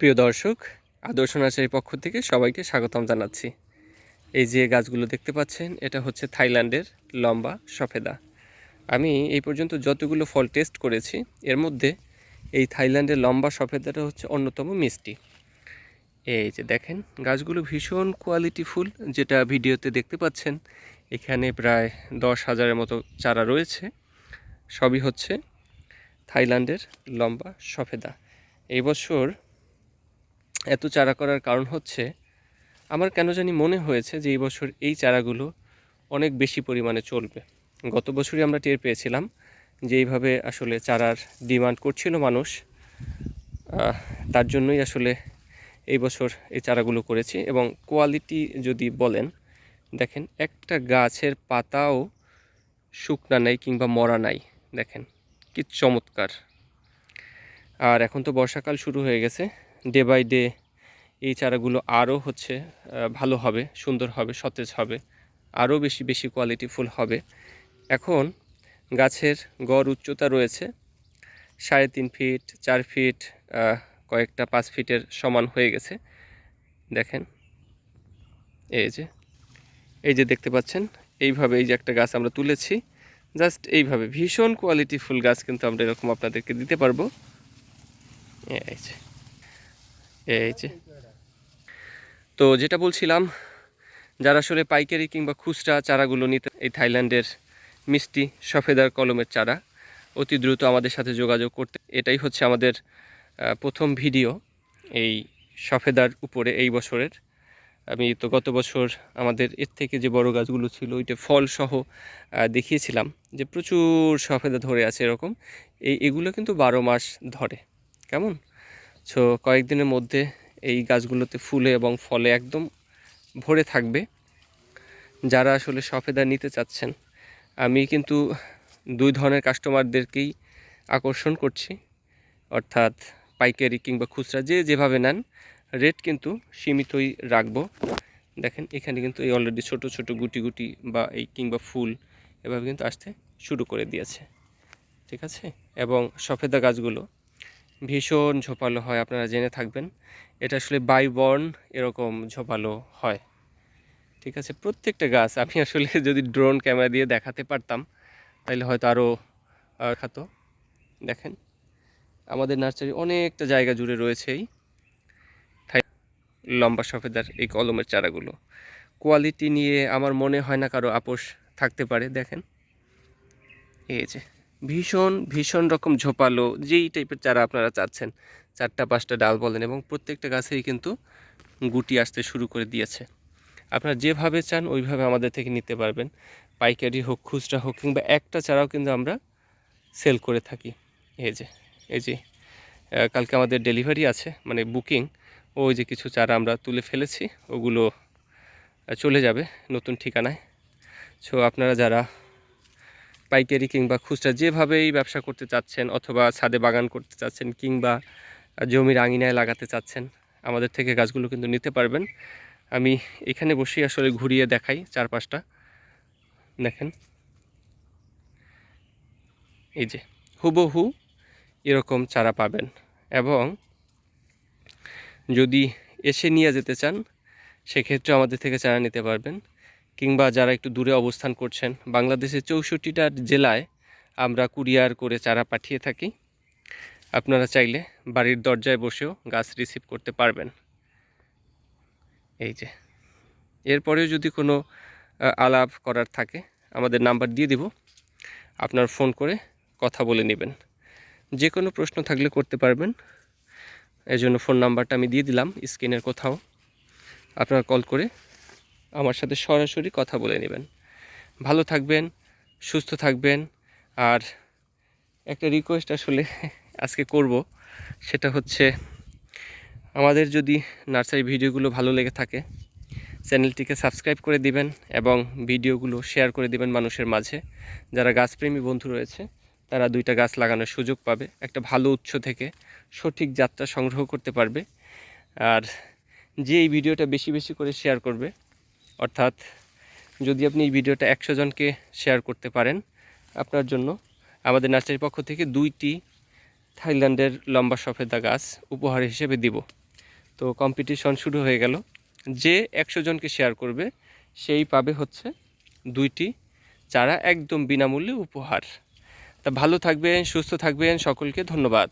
প্রিয় দর্শক, আদর্শ নার্সারির পক্ষ থেকে সবাইকে স্বাগতম জানাচ্ছি। এই যে গাছগুলো দেখতে পাচ্ছেন, এটা হচ্ছে থাইল্যান্ডের লম্বা সফেদা। আমি এই পর্যন্ত যতগুলো ফল টেস্ট করেছি, এর মধ্যে এই থাইল্যান্ডের লম্বা সফেদাটা হচ্ছে অন্যতম মিষ্টি। এই যে দেখেন, গাছগুলো ভীষণ কোয়ালিটিফুল যেটা ভিডিওতে দেখতে পাচ্ছেন, এখানে প্রায় দশ হাজারের মতো চারা রয়েছে। সবই হচ্ছে থাইল্যান্ডের লম্বা সফেদা। এই বছর এত চারা করার কারণ হচ্ছে, আমার কেন জানি মনে হয়েছে যে এই বছর এই চারাগুলো অনেক বেশি পরিমাণে চলবে। গত বছরই আমরা টের পেয়েছিলাম যে এইভাবে আসলে চারার ডিমান্ড করছিল মানুষ। তার জন্যই আসলে এই বছর এই চারাগুলো করেছি এবং কোয়ালিটি যদি বলেন, দেখেন একটা গাছের পাতাও শুকনা নাই কিংবা মরা নাই, দেখেন কি চমৎকার। আর এখন তো বর্ষাকাল শুরু হয়ে গেছে ডে বাই ডে এই চারাগুলো আরও হচ্ছে ভালো হবে, সুন্দর হবে, সতেজ হবে, আরও বেশি বেশি কোয়ালিটিফুল হবে। এখন গাছের গড় উচ্চতা রয়েছে, সাড়ে তিন ফিট চার ফিট কয়েকটা পাঁচ ফিটের সমান হয়ে গেছে। দেখেন, এই যে এই যে দেখতে পাচ্ছেন, এইভাবে এই যে একটা গাছ আমরা তুলেছি, জাস্ট এইভাবে ভীষণ কোয়ালিটিফুল গাছ কিন্তু আমরা এরকম আপনাদেরকে দিতে পারব। এই যে এই যে। তো যেটা বলছিলাম, যারা আসলে পাইকারি কিংবা খুচরা চারাগুলো নিতে এই থাইল্যান্ডের মিষ্টি সফেদার কলমের চারা, অতি দ্রুত আমাদের সাথে যোগাযোগ করতে। এটাই হচ্ছে আমাদের প্রথম ভিডিও এই সফেদার উপরে এই বছরের। আমি তো গত বছর আমাদের এর থেকে যে বড় গাছগুলো ছিল, ওইটা ফলসহ দেখিয়েছিলাম যে প্রচুর সফেদা ধরে আছে এরকম। এই, এগুলো কিন্তু বারো মাস ধরে। কেমন? সো কয়েকদিনের মধ্যে এই গাছগুলোতে ফুলে এবং ফলে একদম ভরে থাকবে। যারা আসলে সফেদা নিতে চাচ্ছেন, আমি কিন্তু দুই ধরনের কাস্টমারদেরকেই আকর্ষণ করছি। অর্থাৎ পাইকারি কিংবা খুচরা যে যেভাবে নেন, রেট কিন্তু সীমিতই রাখব। দেখেন, এখানে কিন্তু এই অলরেডি ছোট ছোট গুটি গুটি বা এই কিংবা ফুল এভাবে কিন্তু আসতে শুরু করে দিয়েছে। ঠিক আছে? এবং সফেদা গাছগুলো ভীষণ ঝোপালো হয়, আপনারা জেনে থাকবেন। এটা আসলে বাইবর্ন এরকম ঝোপালো হয়। ঠিক আছে, প্রত্যেকটা গাছ, আমি আসলে যদি ড্রোন ক্যামেরা দিয়ে দেখাতে পারতাম, তাহলে হয়তো আরও খাতো। দেখেন, আমাদের নার্সারি অনেকটা জায়গা জুড়ে রয়েছে এই লম্বা সফেদার এই কলমের চারাগুলো। কোয়ালিটি নিয়ে আমার মনে হয় না কারও আপোষ থাকতে পারে, দেখেন। এই যে ভীষণ ভীষণ রকম ঝোপালো যেই টাইপের চারা আপনারা চাচ্ছেন। চারটা, পাঁচটা ডাল বলেন এবং প্রত্যেকটা গাছেই কিন্তু গুটি আসতে শুরু করে দিয়েছে। আপনারা যেভাবে চান ওইভাবে আমাদের থেকে নিতে পারবেন। পাইকারি হোক, খুচরা হোক কিংবা একটা চারাও কিন্তু আমরা সেল করে থাকি। এই যে এই যে কালকে আমাদের ডেলিভারি আছে মানে বুকিং। ওই যে কিছু চারা আমরা তুলে ফেলেছি, ওগুলো চলে যাবে নতুন ঠিকানায়। সো আপনারা যারা পাইকারি কিংবা খুচরা যেভাবেই ব্যবসা করতে চাচ্ছেন অথবা ছাদে বাগান করতে চাচ্ছেন কিংবা জমির আঙিনায় লাগাতে চাচ্ছেন, আমাদের থেকে গাছগুলো কিন্তু নিতে পারবেন। আমি এখানে বসেই আসলে ঘুরিয়ে দেখাই চারপাশটা। দেখেন। এই যে, হুবহু এরকম চারা পাবেন এবং যদি এসে নিয়ে যেতে চান, সেক্ষেত্রে আমাদের থেকে চারা নিতে পারবেন। কিংবা যারা একটু দূরে অবস্থান করছেন, বাংলাদেশের চৌষট্টিটা জেলায় আমরা কুরিয়ার করে চারা পাঠিয়ে থাকি। আপনারা চাইলে বাড়ির দরজায় বসেও গাছ রিসিভ করতে পারবেন। এই যে। এরপরেও যদি কোনো আলাপ করার থাকে, আমাদের নাম্বার দিয়ে দিব। আপনার ফোন করে কথা বলে নেবেন। যে কোনো প্রশ্ন থাকলে করতে পারবেন। এই জন্য ফোন নাম্বারটা আমি দিয়ে দিলাম, স্ক্রিনের কোথাও। আপনারা কল করে আমার সাথে সরাসরি কথা বলে নেবেন। ভালো থাকবেন, সুস্থ থাকবেন, আর একটা রিকোয়েস্ট আসলে আজকে করব, সেটা হচ্ছে আমাদের যদি নার্সারি ভিডিওগুলো ভালো লেগে থাকে, চ্যানেলটিকে সাবস্ক্রাইব করে দিবেন এবং ভিডিওগুলো শেয়ার করে দিবেন মানুষের মাঝে। যারা গাছপ্রেমী বন্ধু রয়েছে, তারা দুইটা গাছ লাগানোর সুযোগ পাবে, একটা ভালো উৎস থেকে সঠিক যাত্রা সংগ্রহ করতে পারবে, আর যে এই ভিডিওটা বেশি বেশি করে শেয়ার করবে অর্থাৎ যদি আপনি এই ভিডিওটা একশো জনকে শেয়ার করতে পারেন, আপনার জন্য আমাদের নার্সারির পক্ষ থেকে দুইটি থাইল্যান্ডের লম্বা সফেদা গাছ উপহার হিসেবে দিব। তো কম্পিটিশন শুরু হয়ে গেল। যে একশো জনকে শেয়ার করবে, সেই পাবে হচ্ছে দুইটি চারা একদম বিনামূল্যে উপহার। তা ভালো থাকবেন, সুস্থ থাকবেন, সকলকে ধন্যবাদ।